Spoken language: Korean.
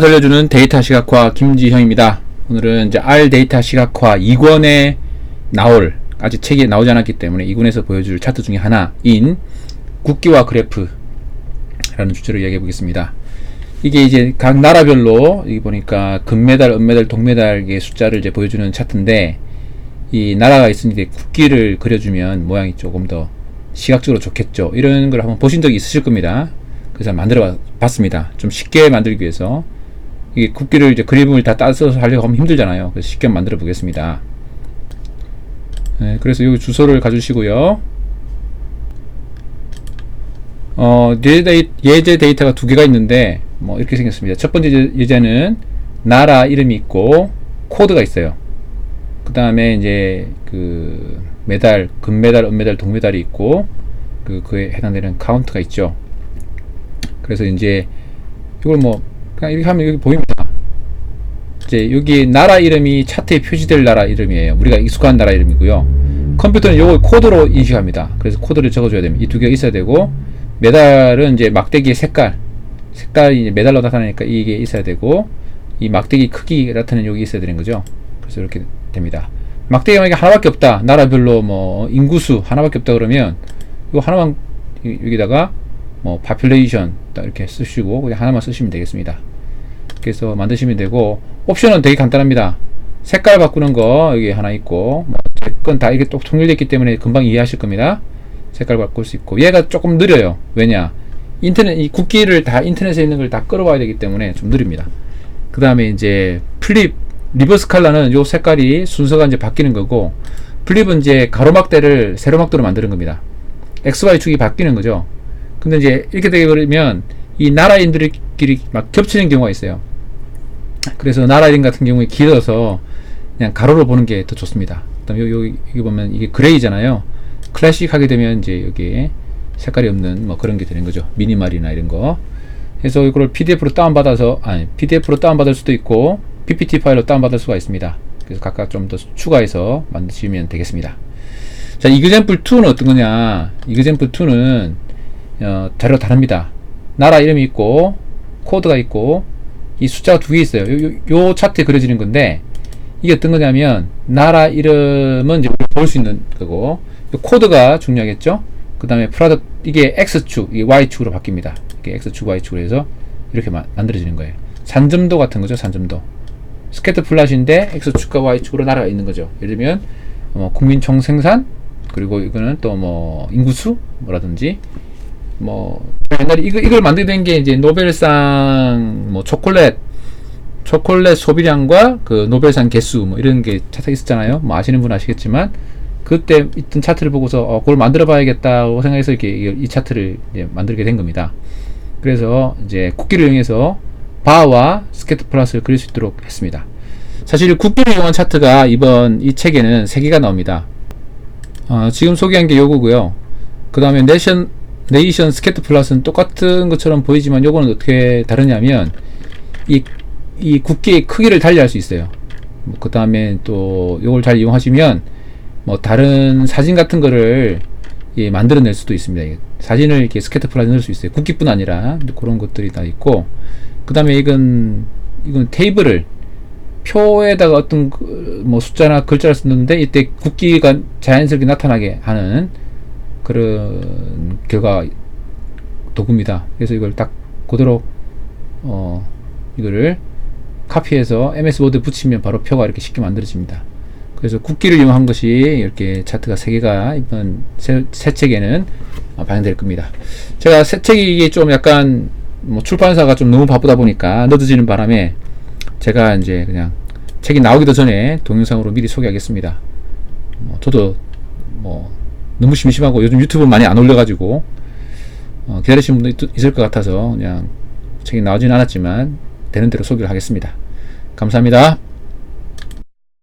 들려주는 데이터 시각화 김지형입니다. 오늘은 이제 R 데이터 시각화 2권에 나올 아직 책이 나오지 않았기 때문에 2권에서 보여줄 차트 중에 하나인 국기와 그래프라는 주제로 이야기해 보겠습니다. 이게 이제 각 나라별로 여기 보니까 금메달, 은메달, 동메달의 숫자를 이제 보여주는 차트인데 이 나라가 있으니 국기를 그려주면 모양이 조금 더 시각적으로 좋겠죠. 이런 걸 한번 보신 적이 있으실 겁니다. 그래서 만들어 봤습니다. 좀 쉽게 만들기 위해서 이게 국기를 이제 그림을 다 따서 하려고 하면 힘들잖아요. 그래서 쉽게 만들어 보겠습니다. 네, 그래서 여기 주소를 가주시고요. 어, 예제, 데이, 예제 데이터가 두 개가 있는데 뭐 이렇게 생겼습니다. 첫 번째 예제- 예제는 나라 이름이 있고 코드가 있어요. 그 다음에 이제 그 메달, 금메달, 은메달, 동메달이 있고 그 그에 해당되는 카운트가 있죠. 그래서 이제 이걸 뭐 그냥 이렇게 하면 여기 보입니다. 이제 여기 나라 이름이 차트에 표시될 나라 이름이에요. 우리가 익숙한 나라 이름이고요. 컴퓨터는 요걸 코드로 인식합니다. 그래서 코드를 적어줘야 됩니다. 이 두 개가 있어야 되고 메달은 이제 막대기의 색깔, 색깔이 메달로 나타나니까 이게 있어야 되고 이 막대기 크기 나타내는 여기 있어야 되는 거죠. 그래서 이렇게 됩니다. 막대기가 만약에 하나밖에 없다. 나라별로 뭐 인구수 하나밖에 없다 그러면 이거 하나만 이- 여기다가 뭐 population 딱 이렇게 쓰시고 그냥 하나만 쓰시면 되겠습니다. 그래서 만드시면 되고 옵션은 되게 간단합니다. 색깔 바꾸는 거 여기 하나 있고 뭐건다 이게 또 통일되어 있기 때문에 금방 이해하실 겁니다. 색깔 바꿀 수 있고 얘가 조금 느려요. 왜냐? 인터넷 이 국기를 다 인터넷에 있는 걸 다 끌어와야 되기 때문에 좀 느립니다. 그 다음에 이제 플립 리버스 칼라는 요 색깔이 순서가 이제 바뀌는 거고 플립은 이제 가로막대를 세로막대로 만드는 겁니다. XY 축이 바뀌는 거죠. 근데 이제 이렇게 되게 버리면 이 나라인들끼리 막 겹치는 경우가 있어요. 그래서 나라인 같은 경우에 길어서 그냥 가로로 보는 게 더 좋습니다. 그다음 요, 요, 여기 보면 이게 그레이잖아요. 클래식 하게 되면 이제 여기에 색깔이 없는 뭐 그런 게 되는 거죠. 미니말이나 이런 거. 그래서 이걸 PDF로 다운받아서, 아니, PDF로 다운받을 수도 있고, PPT 파일로 다운받을 수가 있습니다. 그래서 각각 좀 더 추가해서 만드시면 되겠습니다. 자, 이그젠플 2는 어떤 거냐? 이그젠플 2는, 어, 자료 다릅니다. 나라 이름이 있고, 코드가 있고, 이 숫자가 두 개 있어요. 요, 요, 요 차트에 그려지는 건데, 이게 어떤 거냐면, 나라 이름은 이제 볼 수 있는 거고, 요 코드가 중요하겠죠? 그 다음에 프라덕, 이게 X축, 이게 Y축으로 바뀝니다. 이게 X축, Y축으로 해서 이렇게 마- 만들어지는 거예요. 산점도 같은 거죠, 산점도. 스케트 플랫인데 X축과 Y축으로 나라가 있는 거죠. 예를 들면, 어, 국민 총생산, 그리고 이거는 또 뭐, 인구수, 뭐라든지, 뭐, 옛날에 이거, 이걸 만들게 된 게 이제 노벨상, 뭐, 초콜릿, 초콜릿 소비량과 그 노벨상 개수, 뭐, 이런 게 차트가 있었잖아요. 뭐, 아시는 분 아시겠지만, 그때 있던 차트를 보고서 어, 그걸 만들어 봐야겠다고 생각해서 이렇게 이, 이 차트를 이제 만들게 된 겁니다. 그래서 이제 국기를 이용해서 바와 스케트 플러스를 그릴 수 있도록 했습니다. 사실 국기를 이용한 차트가 이번 이 책에는 3개가 나옵니다. 어, 지금 소개한 게 요거고요. 그 다음에 네이션, 네이션 스케트 플러스는 똑같은 것처럼 보이지만 요거는 어떻게 다르냐면 이, 이 국기의 크기를 달리할 수 있어요. 그 다음에 또 요걸 잘 이용하시면 뭐 다른 사진 같은 거를 예, 만들어낼 수도 있습니다. 사진을 이렇게 스케트 플라에 넣을 수 있어요. 국기뿐 아니라 그런 것들이 다 있고 그 다음에 이건 이건 테이블을 표에다가 어떤 그, 뭐 숫자나 글자를 썼는데 이때 국기가 자연스럽게 나타나게 하는 그런 결과 도구입니다. 그래서 이걸 딱 그대로 어 이거를 카피해서 MS 워드 붙이면 바로 표가 이렇게 쉽게 만들어집니다. 그래서 국기를 이용한 것이 이렇게 차트가 세 개가 이번 새, 새 책에는 어, 반영될 겁니다. 제가 새 책이 좀 약간 뭐 출판사가 좀 너무 바쁘다 보니까 늦어지는 바람에 제가 이제 그냥 책이 나오기도 전에 동영상으로 미리 소개하겠습니다. 뭐 저도 뭐 너무 심심하고 요즘 유튜브 많이 안 올려가지고 어, 기다리시는 분도 있, 있을 것 같아서 그냥 책이 나오지는 않았지만 되는 대로 소개를 하겠습니다. 감사합니다.